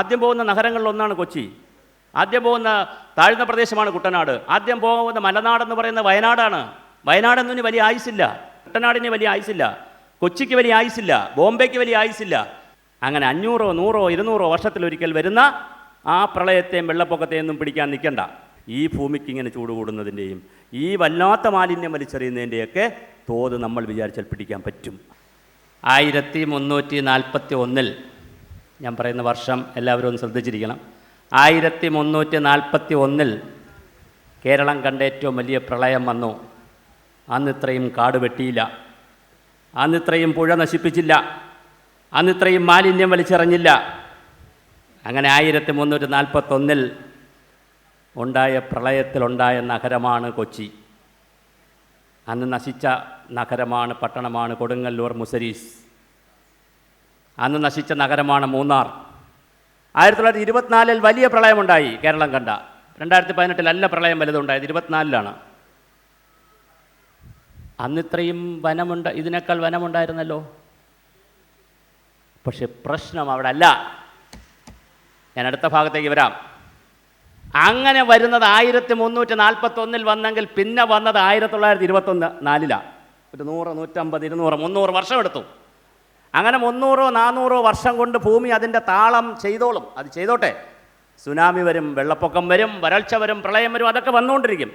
ആദ്യം പോകുന്ന നഗരങ്ങളിലൊന്നാണ് കൊച്ചി. ആദ്യം പോകുന്ന താഴ്ന്ന പ്രദേശമാണ് കുട്ടനാട്. ആദ്യം പോകുന്ന മലനാടെന്ന് പറയുന്ന വയനാടാണ്. വയനാടെന്നതിന് വലിയ ആയുസില്ല കുട്ടനാടിന് വലിയ ആയുസില്ല കൊച്ചിക്ക് വലിയ ആയുസില്ല ബോംബെക്ക് വലിയ ആയുസില്ല അങ്ങനെ അഞ്ഞൂറോ നൂറോ ഇരുന്നൂറോ വർഷത്തിലൊരിക്കൽ വരുന്ന ആ പ്രളയത്തെയും വെള്ളപ്പൊക്കത്തെയും ഒന്നും പിടിക്കാൻ നിൽക്കണ്ട. ഈ ഭൂമിക്ക് ഇങ്ങനെ ചൂട് കൂടുന്നതിന്റെയും ഈ വല്ലാത്ത മാലിന്യം വലിച്ചെറിയുന്നതിന്റെയൊക്കെ തോത് നമ്മൾ വിചാരിച്ചാൽ പിടിക്കാൻ പറ്റും. ആയിരത്തി മുന്നൂറ്റി നാൽപ്പത്തി ഒന്നിൽ ഞാൻ പറയുന്ന വർഷം എല്ലാവരും ഒന്ന് ശ്രദ്ധിച്ചിരിക്കണം. ആയിരത്തി മുന്നൂറ്റി നാൽപ്പത്തി ഒന്നിൽ കേരളം കണ്ട ഏറ്റവും വലിയ പ്രളയം വന്നു. അന്ന് ഇത്രയും കാട് വെട്ടിയില്ല. അന്ന് ഇത്രയും പുഴ നശിപ്പിച്ചില്ല. അന്ന് ഇത്രയും മാലിന്യം വലിച്ചെറിഞ്ഞില്ല. അങ്ങനെ ആയിരത്തി മുന്നൂറ്റി നാൽപ്പത്തൊന്നിൽ ഉണ്ടായ പ്രളയത്തിലുണ്ടായ നഗരമാണ് കൊച്ചി. അന്ന് നശിച്ച നഗരമാണ് പട്ടണമാണ് കൊടുങ്ങല്ലൂർ മുസരീസ്. അന്ന് നശിച്ച നഗരമാണ് മൂന്നാർ. ആയിരത്തി തൊള്ളായിരത്തി ഇരുപത്തിനാലിൽ വലിയ പ്രളയമുണ്ടായി കേരളം കണ്ട. രണ്ടായിരത്തി പതിനെട്ടിൽ അല്ല പ്രളയം വലുതുണ്ടായത് ഇരുപത്തിനാലിലാണ്. അന്നിത്രയും വനമുണ്ട് ഇതിനേക്കാൾ വനമുണ്ടായിരുന്നല്ലോ? പക്ഷെ പ്രശ്നം അവിടെ അല്ല ഞാൻ അടുത്ത ഭാഗത്തേക്ക് വരാം. അങ്ങനെ വരുന്നത് ആയിരത്തി മുന്നൂറ്റി നാൽപ്പത്തൊന്നിൽ വന്നെങ്കിൽ പിന്നെ വന്നത് ആയിരത്തി തൊള്ളായിരത്തി ഇരുപത്തൊന്ന് നാലിലാണ് ഒരു നൂറ് നൂറ്റമ്പത് ഇരുന്നൂറ് മുന്നൂറ് വർഷം എടുത്തു അങ്ങനെ മുന്നൂറോ നാനൂറോ വർഷം കൊണ്ട് ഭൂമി അതിന്റെ താളം ചെയ്തോളും. അത് ചെയ്തോട്ടെ. സുനാമി വരും വെള്ളപ്പൊക്കം വരും വരൾച്ച വരും പ്രളയം വരും അതൊക്കെ വന്നുകൊണ്ടിരിക്കും.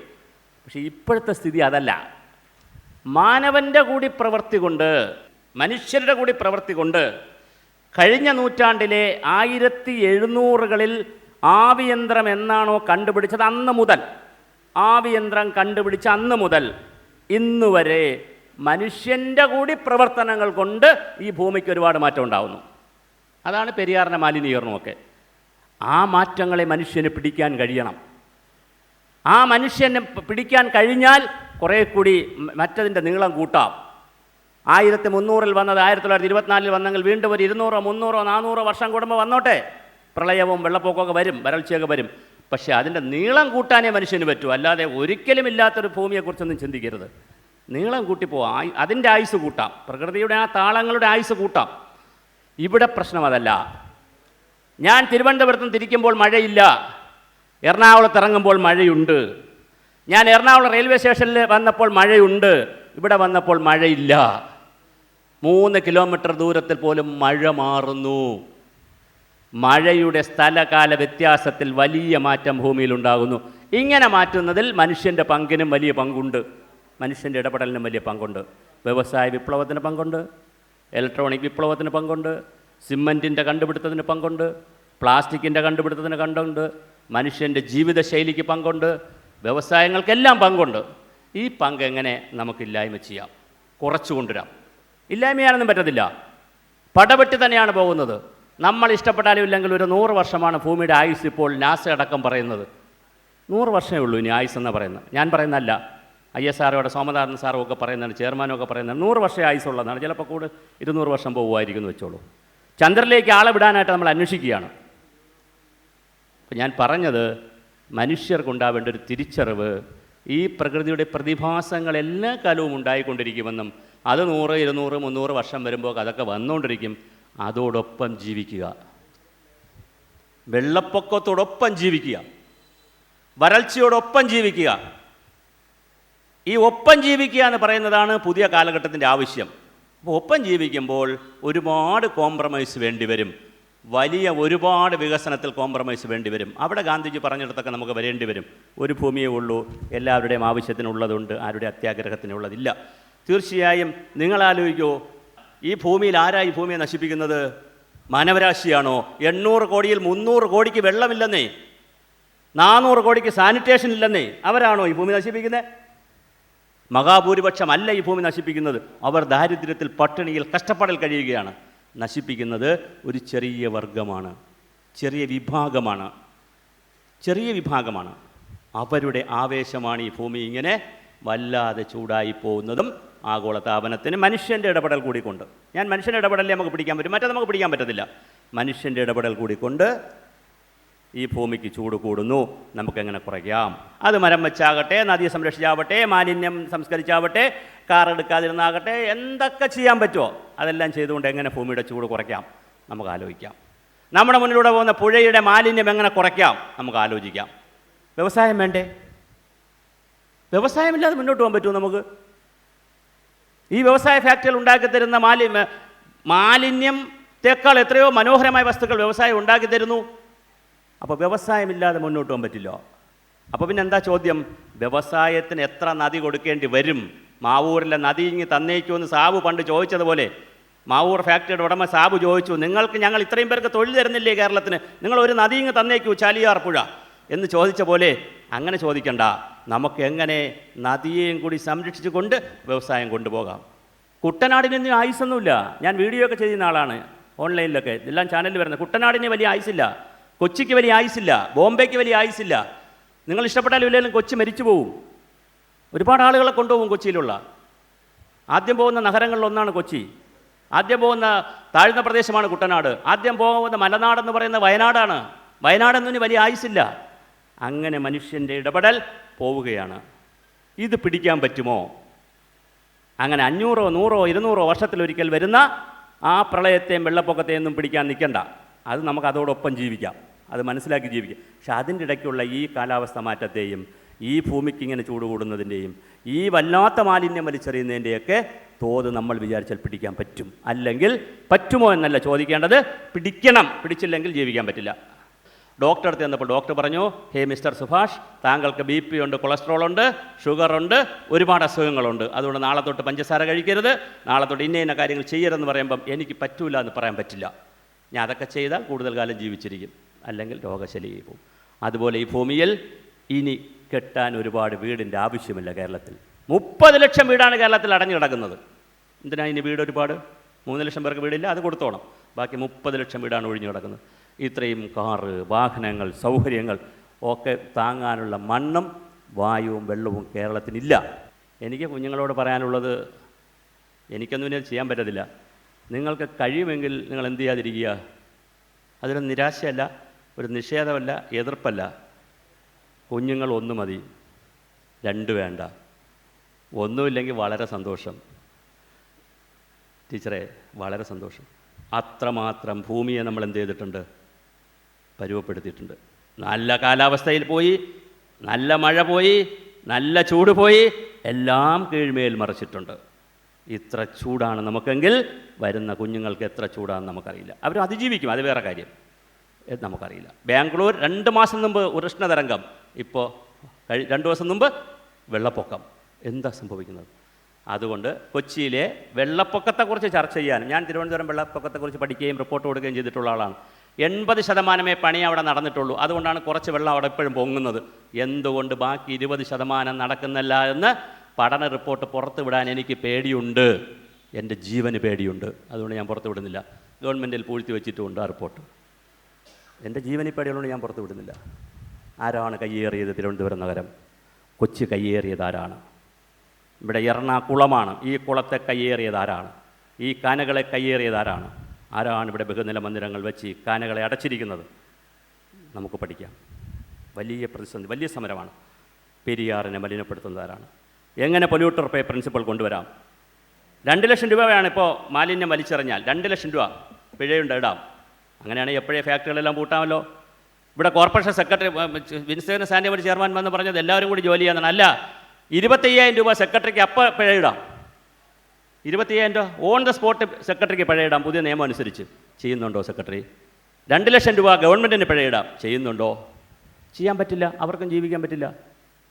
പക്ഷേ ഇപ്പോഴത്തെ സ്ഥിതി അതല്ല. മാനവന്റെ കൂടി പ്രവൃത്തി കൊണ്ട് മനുഷ്യരുടെ കൂടി പ്രവൃത്തി കൊണ്ട് കഴിഞ്ഞ നൂറ്റാണ്ടിലെ ആയിരത്തി എഴുന്നൂറുകളിൽ ആവിയന്ത്രം എന്നാണോ കണ്ടുപിടിച്ചത്? അന്ന് മുതൽ. ആവിയന്ത്രം കണ്ടുപിടിച്ച അന്ന് മുതൽ. ഇന്ന് വരെ മനുഷ്യന്റെ കൂടി പ്രവർത്തനങ്ങൾ കൊണ്ട് ഈ ഭൂമിക്ക് ഒരുപാട് മാറ്റം ഉണ്ടാകുന്നു അതാണ് പെരിയാറിന്റെ മാലിന്യീകരണമൊക്കെ ആ മാറ്റങ്ങളെ മനുഷ്യന് പിടിക്കാൻ കഴിയണം. ആ മനുഷ്യനെ പിടിക്കാൻ കഴിഞ്ഞാൽ കുറേ കൂടി മറ്റതിന്റെ നീളം കൂട്ടാം. ആയിരത്തി മുന്നൂറിൽ വന്നത് ആയിരത്തി തൊള്ളായിരത്തി ഇരുപത്തിനാലിൽ വന്നെങ്കിൽ വീണ്ടും ഒരു ഇരുന്നൂറോ മുന്നൂറോ നാനൂറോ വർഷം കൂടുമ്പോൾ വന്നോട്ടെ. പ്രളയവും വെള്ളപ്പൊക്കമൊക്കെ വരും വരൾച്ചയൊക്കെ വരും. പക്ഷേ അതിന്റെ നീളം കൂട്ടാനേ മനുഷ്യന് പറ്റൂ. അല്ലാതെ ഒരിക്കലും ഇല്ലാത്തൊരു ഭൂമിയെക്കുറിച്ചൊന്നും ചിന്തിക്കരുത്. നീളം കൂട്ടിപ്പോവാം അതിന്റെ ആയുസ് കൂട്ടാം. പ്രകൃതിയുടെ ആ താളങ്ങളുടെ ആയുസ് കൂട്ടാം. ഇവിടെ പ്രശ്നം അതല്ല. ഞാൻ തിരുവനന്തപുരത്ത് തിരിക്കുമ്പോൾ മഴയില്ല. എറണാകുളത്ത് ഇറങ്ങുമ്പോൾ മഴയുണ്ട്. ഞാൻ എറണാകുളം റെയിൽവേ സ്റ്റേഷനിൽ വന്നപ്പോൾ മഴയുണ്ട്. ഇവിടെ വന്നപ്പോൾ മഴയില്ല. മൂന്ന് കിലോമീറ്റർ ദൂരത്തിൽ പോലും മഴ മാറുന്നു. മഴയുടെ സ്ഥലകാല വ്യത്യാസത്തിൽ വലിയ മാറ്റം ഭൂമിയിലുണ്ടാകുന്നു ഇങ്ങനെ മാറ്റുന്നതിൽ മനുഷ്യന്റെ പങ്കിനും വലിയ പങ്കുണ്ട്. മനുഷ്യന്റെ ഇടപെടലിനും വലിയ പങ്കുണ്ട്. വ്യവസായ വിപ്ലവത്തിന് പങ്കുണ്ട്. ഇലക്ട്രോണിക് വിപ്ലവത്തിന് പങ്കുണ്ട്. സിമന്റിന്റെ കണ്ടുപിടുത്തത്തിന് പങ്കുണ്ട്. പ്ലാസ്റ്റിക്കിന്റെ കണ്ടുപിടുത്തത്തിന് കണ്ടുണ്ട്. മനുഷ്യന്റെ ജീവിതശൈലിക്ക് പങ്കുണ്ട്. വ്യവസായങ്ങൾക്കെല്ലാം പങ്കുണ്ട്. ഈ പങ്ക് എങ്ങനെ നമുക്കില്ലായ്മ ചെയ്യാം? കുറച്ചു കൊണ്ടുവരാം. ഇല്ലായ്മയാണെന്നും പറ്റത്തില്ല. പടവെട്ടി തന്നെയാണ് പോകുന്നത്. നമ്മൾ ഇഷ്ടപ്പെട്ടാലും ഇല്ലെങ്കിൽ ഒരു നൂറ് വർഷമാണ് ഭൂമിയുടെ ആയുസ് ഇപ്പോൾ നാസ അടക്കം പറയുന്നത്. നൂറ് വർഷമേ ഉള്ളൂ ഇനി ആയുസ് എന്ന് പറയുന്നത്. ഞാൻ പറയുന്നതല്ല. ഐ എസ് ആറോടെ സോമനാഥൻ സാറും ഒക്കെ പറയുന്നതാണ് ചെയർമാനും ഒക്കെ പറയുന്നത് നൂറ് വർഷം ആയുസുള്ളതാണ് ചിലപ്പോൾ കൂടെ ഇരുന്നൂറ് വർഷം പോകുമായിരിക്കും എന്ന് വെച്ചോളൂ. ചന്ദ്രനിലേക്ക് ആളെ വിടാനായിട്ട് നമ്മൾ അന്വേഷിക്കുകയാണ്. അപ്പം ഞാൻ പറഞ്ഞത് മനുഷ്യർക്കുണ്ടാവേണ്ട ഒരു തിരിച്ചറിവ് ഈ പ്രകൃതിയുടെ പ്രതിഭാസങ്ങൾ എല്ലാ കാലവും ഉണ്ടായിക്കൊണ്ടിരിക്കുമെന്നും അത് നൂറ് ഇരുന്നൂറ് മുന്നൂറ് വർഷം വരുമ്പോൾ അതൊക്കെ വന്നുകൊണ്ടിരിക്കും. അതോടൊപ്പം ജീവിക്കുക. വെള്ളപ്പൊക്കത്തോടൊപ്പം ജീവിക്കുക. വരൾച്ചയോടൊപ്പം ജീവിക്കുക. ഈ ഒപ്പം ജീവിക്കുക എന്ന് പറയുന്നതാണ് പുതിയ കാലഘട്ടത്തിന്റെ ആവശ്യം. അപ്പോൾ ഒപ്പം ജീവിക്കുമ്പോൾ ഒരുപാട് കോംപ്രമൈസ് വേണ്ടി വരും. വലിയ ഒരുപാട് വികസനത്തിൽ കോംപ്രമൈസ് വേണ്ടി വരും. അവിടെ ഗാന്ധിജി പറഞ്ഞിടത്തൊക്കെ നമുക്ക് വരേണ്ടി വരും. ഒരു ഭൂമിയേ ഉള്ളൂ എല്ലാവരുടെയും ആവശ്യത്തിനുള്ളതുണ്ട് ആരുടെ അത്യാഗ്രഹത്തിനുള്ളതില്ല. തീർച്ചയായും നിങ്ങൾ ആലോചിക്കോ ഈ ഭൂമിയിൽ ആരാ ഈ ഭൂമിയെ നശിപ്പിക്കുന്നത്? മാനവരാശിയാണോ? എണ്ണൂറ് കോടിയിൽ മുന്നൂറ് കോടിക്ക് വെള്ളമില്ലെന്നേ. നാനൂറ് കോടിക്ക് സാനിറ്റേഷൻ ഇല്ലെന്നേ. അവരാണോ ഈ ഭൂമി നശിപ്പിക്കുന്നത് മഹാഭൂരിപക്ഷമല്ല ഈ ഭൂമി നശിപ്പിക്കുന്നത്. അവർ ദാരിദ്ര്യത്തിൽ പട്ടിണിയിൽ കഷ്ടപ്പാടിൽ കഴിയുകയാണ്. നശിപ്പിക്കുന്നത് ഒരു ചെറിയ വർഗമാണ്. ചെറിയ വിഭാഗമാണ്. ചെറിയ വിഭാഗമാണ്. അവരുടെ ആവേശമാണ് ഈ ഭൂമി ഇങ്ങനെ വല്ലാതെ ചൂടായി പോകുന്നതും ആഗോളതാപനത്തിന് മനുഷ്യന്റെ ഇടപെടൽ കൂടിക്കൊണ്ട്. ഞാൻ മനുഷ്യന്റെ ഇടപെടലേ നമുക്ക് പിടിക്കാൻ പറ്റും? മറ്റേ നമുക്ക് പിടിക്കാൻ പറ്റത്തില്ല. മനുഷ്യന്റെ ഇടപെടൽ കൂടിക്കൊണ്ട് ഈ ഭൂമിക്ക് ചൂട് കൂടുന്നു. നമുക്കെങ്ങനെ കുറയ്ക്കാം? അത് മരം വെച്ചാകട്ടെ നദിയെ സംരക്ഷിച്ചാവട്ടെ മാലിന്യം സംസ്കരിച്ചാവട്ടെ കാർ എടുക്കാതിരുന്നാകട്ടെ എന്തൊക്കെ ചെയ്യാൻ പറ്റുമോ? അതെല്ലാം ചെയ്തുകൊണ്ട് എങ്ങനെ ഭൂമിയുടെ ചൂട് കുറയ്ക്കാം? നമുക്ക് ആലോചിക്കാം നമ്മുടെ മുന്നിലൂടെ പോകുന്ന പുഴയുടെ മാലിന്യം എങ്ങനെ കുറയ്ക്കാം? നമുക്ക് ആലോചിക്കാം വ്യവസായം വേണ്ടേ? വ്യവസായമില്ലാതെ മുന്നോട്ട് പോകാൻ പറ്റുമോ നമുക്ക്? ഈ വ്യവസായ ഫാക്ടറികൾ ഉണ്ടാക്കി തരുന്ന മാലിന്യം മാലിന്യത്തെക്കാൾ എത്രയോ മനോഹരമായ വസ്തുക്കൾ വ്യവസായം ഉണ്ടാക്കി തരുന്നു അപ്പോൾ വ്യവസായമില്ലാതെ മുന്നോട്ട് പോകാൻ പറ്റില്ല? അപ്പോൾ പിന്നെ എന്താ ചോദ്യം? വ്യവസായത്തിന് എത്ര നദി കൊടുക്കേണ്ടി വരും? മാവൂരിലെ നദി ഇങ്ങ് തന്നേക്കുമെന്ന് സാബു പണ്ട് ചോദിച്ചതുപോലെ. മാവൂർ ഫാക്ടറിയുടെ ഉടമ സാബു ചോദിച്ചു നിങ്ങൾക്ക് ഞങ്ങൾ ഇത്രയും പേർക്ക് തൊഴിൽ തരുന്നില്ലേ കേരളത്തിന്? നിങ്ങൾ ഒരു നദി ഇങ്ങ് തന്നേക്കൂ ചാലിയാർ പുഴ. എന്ന് ചോദിച്ച പോലെ അങ്ങനെ ചോദിക്കണ്ട. നമുക്ക് എങ്ങനെ നദിയെയും കൂടി സംരക്ഷിച്ചുകൊണ്ട് വ്യവസായം കൊണ്ടുപോകാം? കുട്ടനാടിനൊന്നും ആയുസൊന്നുമില്ല ഞാൻ വീഡിയോ ഒക്കെ ചെയ്യുന്ന ആളാണ്. ഓൺലൈനിലൊക്കെ. എല്ലാം ചാനലിൽ വരുന്നത്. കുട്ടനാടിന് വലിയ ആയുസില്ല കൊച്ചിക്ക് വലിയ ആയുസില്ല ബോംബെക്ക് വലിയ ആയുസില്ല നിങ്ങൾ ഇഷ്ടപ്പെട്ടാലും ഇല്ലെങ്കിലും കൊച്ചി മരിച്ചു പോവും. ഒരുപാട് ആളുകളെ കൊണ്ടുപോകും കൊച്ചിയിലുള്ള. ആദ്യം പോകുന്ന നഗരങ്ങളിലൊന്നാണ് കൊച്ചി. ആദ്യം പോകുന്ന താഴ്ന്ന പ്രദേശമാണ് കുട്ടനാട്. ആദ്യം പോകുന്ന മലനാടെന്ന് പറയുന്ന വയനാടാണ്. വയനാടെന്നതിന് വലിയ ആയുസില്ല അങ്ങനെ മനുഷ്യന്റെ ഇടപെടൽ പോവുകയാണ്. ഇത് പിടിക്കാൻ പറ്റുമോ? അങ്ങനെ അഞ്ഞൂറോ നൂറോ ഇരുന്നൂറോ വർഷത്തിലൊരിക്കൽ വരുന്ന ആ പ്രളയത്തെയും വെള്ളപ്പൊക്കത്തെയും ഒന്നും പിടിക്കാൻ നിൽക്കണ്ട. അത് നമുക്ക് അതോടൊപ്പം ജീവിക്കാം. അത് മനസ്സിലാക്കി ജീവിക്കുക. പക്ഷെ അതിന്റെ ഇടയ്ക്കുള്ള ഈ കാലാവസ്ഥ മാറ്റത്തെയും ഈ ഭൂമിക്ക് ഇങ്ങനെ ചൂട് കൂടുന്നതിന്റെയും ഈ വല്ലാത്ത മാലിന്യം വലിച്ചെറിയുന്നതിന്റെയൊക്കെ തോത് നമ്മൾ വിചാരിച്ചാൽ പിടിക്കാൻ പറ്റും. അല്ലെങ്കിൽ പറ്റുമോ എന്നല്ല ചോദിക്കേണ്ടത് പിടിക്കണം. പിടിച്ചില്ലെങ്കിൽ ജീവിക്കാൻ പറ്റില്ല. ഡോക്ടർ അടുത്ത് ചെന്നപ്പോൾ ഡോക്ടർ പറഞ്ഞു ഹേ മിസ്റ്റർ സുഭാഷ് താങ്കൾക്ക് ബി പി ഉണ്ട് കൊളസ്ട്രോൾ ഉണ്ട് ഷുഗർ ഉണ്ട് ഒരുപാട് അസുഖങ്ങളുണ്ട്. അതുകൊണ്ട് നാളെ തൊട്ട് പഞ്ചസാര കഴിക്കരുത്. നാളെ തൊട്ട് ഇന്ന ഇന്ന കാര്യങ്ങൾ ചെയ്യരുതെന്ന് പറയുമ്പം എനിക്ക് പറ്റൂല എന്ന് പറയാൻ പറ്റില്ല. ഞാൻ അതൊക്കെ ചെയ്താൽ കൂടുതൽ കാലം ജീവിച്ചിരിക്കും. അല്ലെങ്കിൽ രോഗശലിയായി പോകും അതുപോലെ ഈ ഭൂമിയിൽ ഇനി കെട്ടാൻ ഒരുപാട് വീടിന്റെ ആവശ്യമില്ല കേരളത്തിൽ. മുപ്പത് ലക്ഷം വീടാണ് കേരളത്തിൽ അടഞ്ഞു കിടക്കുന്നത്. എന്തിനാ ഇനി വീട് ഒരുപാട്? മൂന്ന് ലക്ഷം പേർക്ക് വീടില്ല അത് കൊടുത്തോണം. ബാക്കി മുപ്പത് ലക്ഷം വീടാണ് ഒഴിഞ്ഞു കിടക്കുന്നത്. ഇത്രയും കാറ് വാഹനങ്ങൾ സൗകര്യങ്ങൾ ഒക്കെ താങ്ങാനുള്ള മണ്ണും വായുവും വെള്ളവും കേരളത്തിനില്ല. എനിക്ക് കുഞ്ഞുങ്ങളോട് പറയാനുള്ളത് എനിക്കൊന്നും ഇനി ചെയ്യാൻ പറ്റത്തില്ല. നിങ്ങൾക്ക് കഴിയുമെങ്കിൽ നിങ്ങൾ എന്ത് ചെയ്യാതിരിക്കുക? അതൊരു നിരാശയല്ല. ഒരു നിഷേധമല്ല എതിർപ്പല്ല. കുഞ്ഞുങ്ങൾ ഒന്ന് മതി രണ്ട് വേണ്ട. ഒന്നുമില്ലെങ്കിൽ വളരെ സന്തോഷം. ടീച്ചറെ വളരെ സന്തോഷം. അത്രമാത്രം ഭൂമിയെ നമ്മൾ എന്ത് ചെയ്തിട്ടുണ്ട്? പരുവപ്പെടുത്തിയിട്ടുണ്ട് നല്ല കാലാവസ്ഥയിൽ പോയി നല്ല മഴ പോയി നല്ല ചൂട് പോയി എല്ലാം കീഴ്മേൽ മറിച്ചിട്ടുണ്ട്. ഇത്ര ചൂടാണ് നമുക്കെങ്കിൽ വരുന്ന കുഞ്ഞുങ്ങൾക്ക് എത്ര ചൂടാണെന്ന് നമുക്കറിയില്ല. അവർ അതിജീവിക്കും അത് വേറെ കാര്യം. നമുക്കറിയില്ല. ബാംഗ്ലൂർ രണ്ട് മാസം മുമ്പ് ഉഷ്ണതരംഗം ഇപ്പോൾ കഴി രണ്ട് ദിവസം മുമ്പ് വെള്ളപ്പൊക്കം. എന്താ സംഭവിക്കുന്നത്? അതുകൊണ്ട് കൊച്ചിയിലെ വെള്ളപ്പൊക്കത്തെക്കുറിച്ച് ചർച്ച ചെയ്യാനും ഞാൻ തിരുവനന്തപുരം വെള്ളപ്പൊക്കത്തെക്കുറിച്ച് പഠിക്കുകയും റിപ്പോർട്ട് കൊടുക്കുകയും ചെയ്തിട്ടുള്ള ആളാണ്. എൺപത് ശതമാനമേ പണി അവിടെ നടന്നിട്ടുള്ളൂ. അതുകൊണ്ടാണ് കുറച്ച് വെള്ളം അവിടെ എപ്പോഴും പൊങ്ങുന്നത്. എന്തുകൊണ്ട് ബാക്കി ഇരുപത് ശതമാനം നടക്കുന്നില്ല എന്ന് പഠന റിപ്പോർട്ട് പുറത്തു വിടാൻ എനിക്ക് പേടിയുണ്ട്. എന്റെ ജീവന് പേടിയുണ്ട്. അതുകൊണ്ട് ഞാൻ പുറത്തു വിടുന്നില്ല. ഗവൺമെന്റിൽ പൂഴ്ത്തി വെച്ചിട്ടുമുണ്ട് ആ റിപ്പോർട്ട്. എന്റെ പേടിയുള്ളതുകൊണ്ട് ഞാൻ പുറത്തു വിടുന്നില്ല. ആരാണ് കയ്യേറിയത് തിരുവനന്തപുരം നഗരം? കൊച്ചി കയ്യേറിയത് ആരാണ്? ഇവിടെ എറണാകുളമാണ്. ഈ കുളത്തെ കയ്യേറിയത് ആരാണ്? ഈ കാനകളെ കയ്യേറിയത് ആരാണ്? ആരാണ് ഇവിടെ ബഹുനില മന്ദിരങ്ങൾ വെച്ച് ഈ കാനകളെ അടച്ചിരിക്കുന്നത്? നമുക്ക് പഠിക്കാം. വലിയ പ്രതിസന്ധി വലിയ സമരമാണ്. പെരിയാറിനെ മലിനപ്പെടുത്തുന്നത് ആരാണ്? എങ്ങനെ പൊല്യൂട്ടർ പേ പ്രിൻസിപ്പൾ കൊണ്ടുവരാം? രണ്ട് ലക്ഷം രൂപയാണ് ഇപ്പോൾ മാലിന്യം വലിച്ചെറിഞ്ഞാൽ. രണ്ട് ലക്ഷം രൂപ പിഴയുണ്ട് ഇടാം. അങ്ങനെയാണെങ്കിൽ എപ്പോഴേ ഫാക്ടറികളെല്ലാം പൂട്ടാമല്ലോ? ഇവിടെ കോർപ്പറേഷൻ സെക്രട്ടറി വിൻസേന സാനിറ്ററി ചെയർമാൻ വന്ന് പറഞ്ഞത് എല്ലാവരും കൂടി ജോലി ചെയ്യാന്നാണ്. അല്ല ഇരുപത്തയ്യായിരം രൂപ സെക്രട്ടറിക്ക് അപ്പം പിഴയിടാം. ഇരുപത്തയ്യായിരം രൂപ ഓൺ ദ സ്പോട്ട് സെക്രട്ടറിക്ക് പിഴയിടാം പുതിയ നിയമം അനുസരിച്ച്. ചെയ്യുന്നുണ്ടോ സെക്രട്ടറി? രണ്ട് ലക്ഷം രൂപ ഗവൺമെന്റിന് പിഴയിടാം. ചെയ്യുന്നുണ്ടോ? ചെയ്യാൻ പറ്റില്ല അവർക്കും ജീവിക്കാൻ പറ്റില്ല.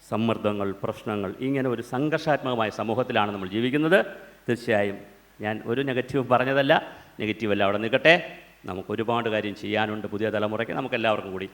സമ്മർദ്ദങ്ങൾ പ്രശ്നങ്ങൾ ഇങ്ങനെ ഒരു സംഘർഷാത്മകമായ സമൂഹത്തിലാണ് നമ്മൾ ജീവിക്കുന്നത്. തീർച്ചയായും ഞാൻ ഒരു നെഗറ്റീവ് പറഞ്ഞതല്ല നെഗറ്റീവല്ല അവിടെ നിൽക്കട്ടെ. നമുക്ക് ഒരുപാട് കാര്യം ചെയ്യാനുണ്ട് പുതിയ തലമുറയ്ക്ക്. നമുക്ക് എല്ലാവർക്കും കൂടി